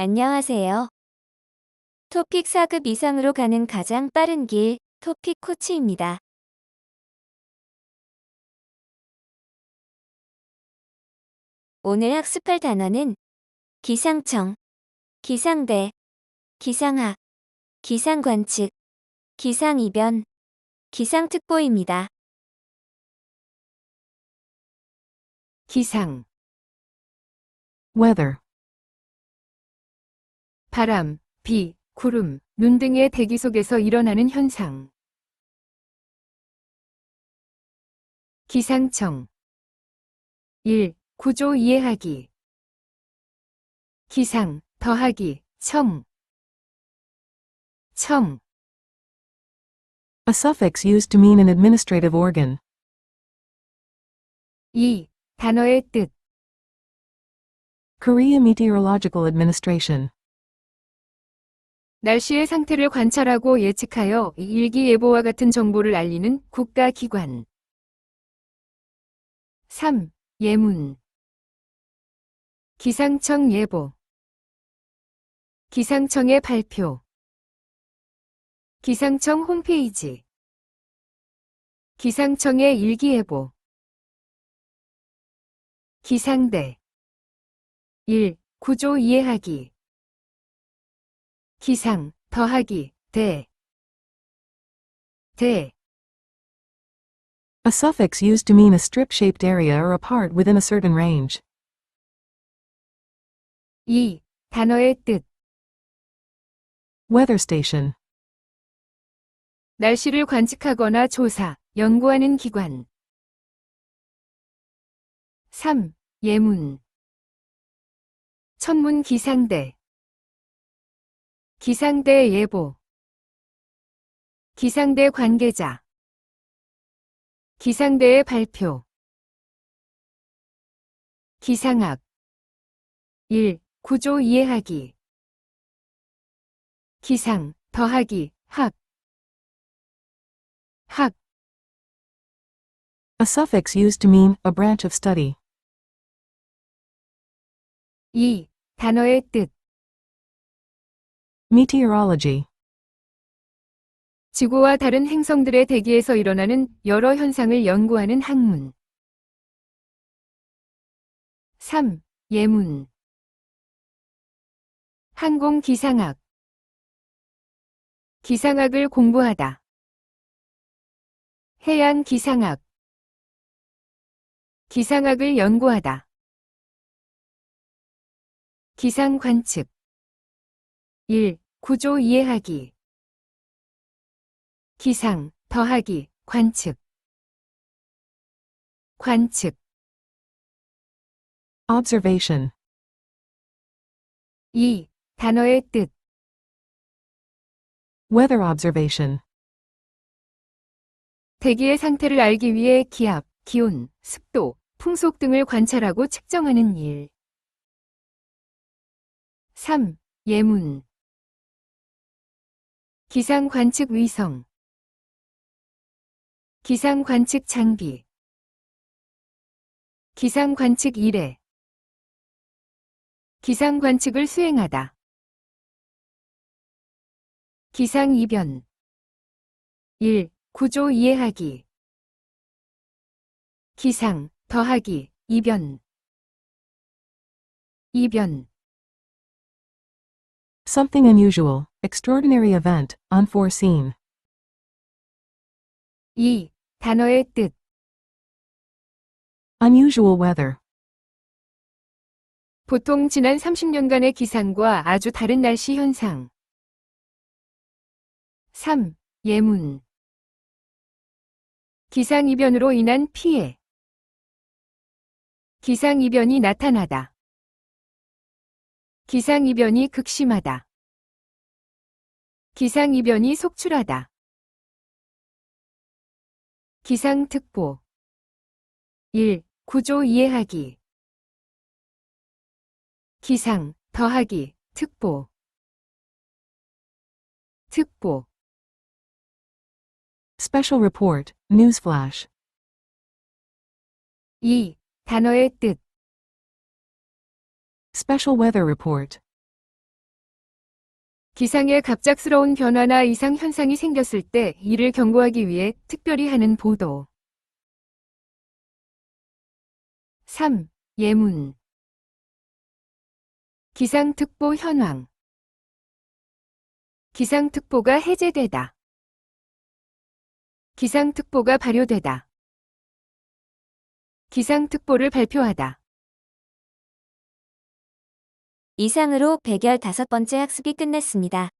안녕하세요. 토픽 4급 이상으로 가는 가장 빠른 길, 토픽 코치입니다. 오늘 학습할 단어는 기상청, 기상대, 기상학, 기상관측, 기상이변, 기상특보입니다. 기상, weather, 바람, 비, 구름, 눈 등의 대기 속에서 일어나는 현상. 기상청 1. 구조 이해하기 기상, 더하기, 청 청, a suffix used to mean an administrative organ. 2. 단어의 뜻 Korea Meteorological Administration. 날씨의 상태를 관찰하고 예측하여 일기예보와 같은 정보를 알리는 국가기관. 3. 예문. 기상청 예보. 기상청의 발표. 기상청 홈페이지. 기상청의 일기예보. 기상대. 1. 구조 이해하기 기상, 더하기, 대, 대, A suffix used to mean a strip-shaped area or a part within a certain range. 2. 단어의 뜻, Weather station. 날씨를 관측하거나 조사, 연구하는 기관. 3. 예문 천문 기상대 기상대 예보 기상대 관계자 기상대의 발표 기상학 1. 구조 이해하기 기상, 더하기, 학 학, A suffix used to mean a branch of study. 2. 단어의 뜻 Meteorology. 지구와 다른 행성들의 대기에서 일어나는 여러 현상을 연구하는 학문. 3. 예문 항공기상학 기상학을 공부하다. 해양기상학 기상학을 연구하다. 기상관측 1. 구조 이해하기 기상, 더하기, 관측 관측 Observation. 2. 단어의 뜻 Weather observation. 대기의 상태를 알기 위해 기압, 기온, 습도, 풍속 등을 관찰하고 측정하는 일 3. 예문 기상 관측 위성. 기상 관측 장비. 기상 관측 이래. 기상 관측을 수행하다. 기상 이변. 1. 구조 이해하기. 기상, 더하기, 이변. 이변 Something unusual, extraordinary event, unforeseen. 2. 단어의 뜻 Unusual weather. 보통 지난 30년간의 기상과 아주 다른 날씨 현상 3. 예문 기상이변으로 인한 피해 기상이변이 나타나다 기상이변이 극심하다 기상이변이 속출하다 기상특보 1. 구조 이해하기 기상, 더하기, 특보 특보 Special report, newsflash. 2. 단어의 뜻 Special weather report. 기상에 갑작스러운 변화나 이상 현상이 생겼을 때 이를 경고하기 위해 특별히 하는 보도. 3. 예문 기상특보 현황 기상특보가 해제되다. 기상특보가 발효되다. 기상특보를 발표하다. 이상으로 115번째 학습이 끝났습니다.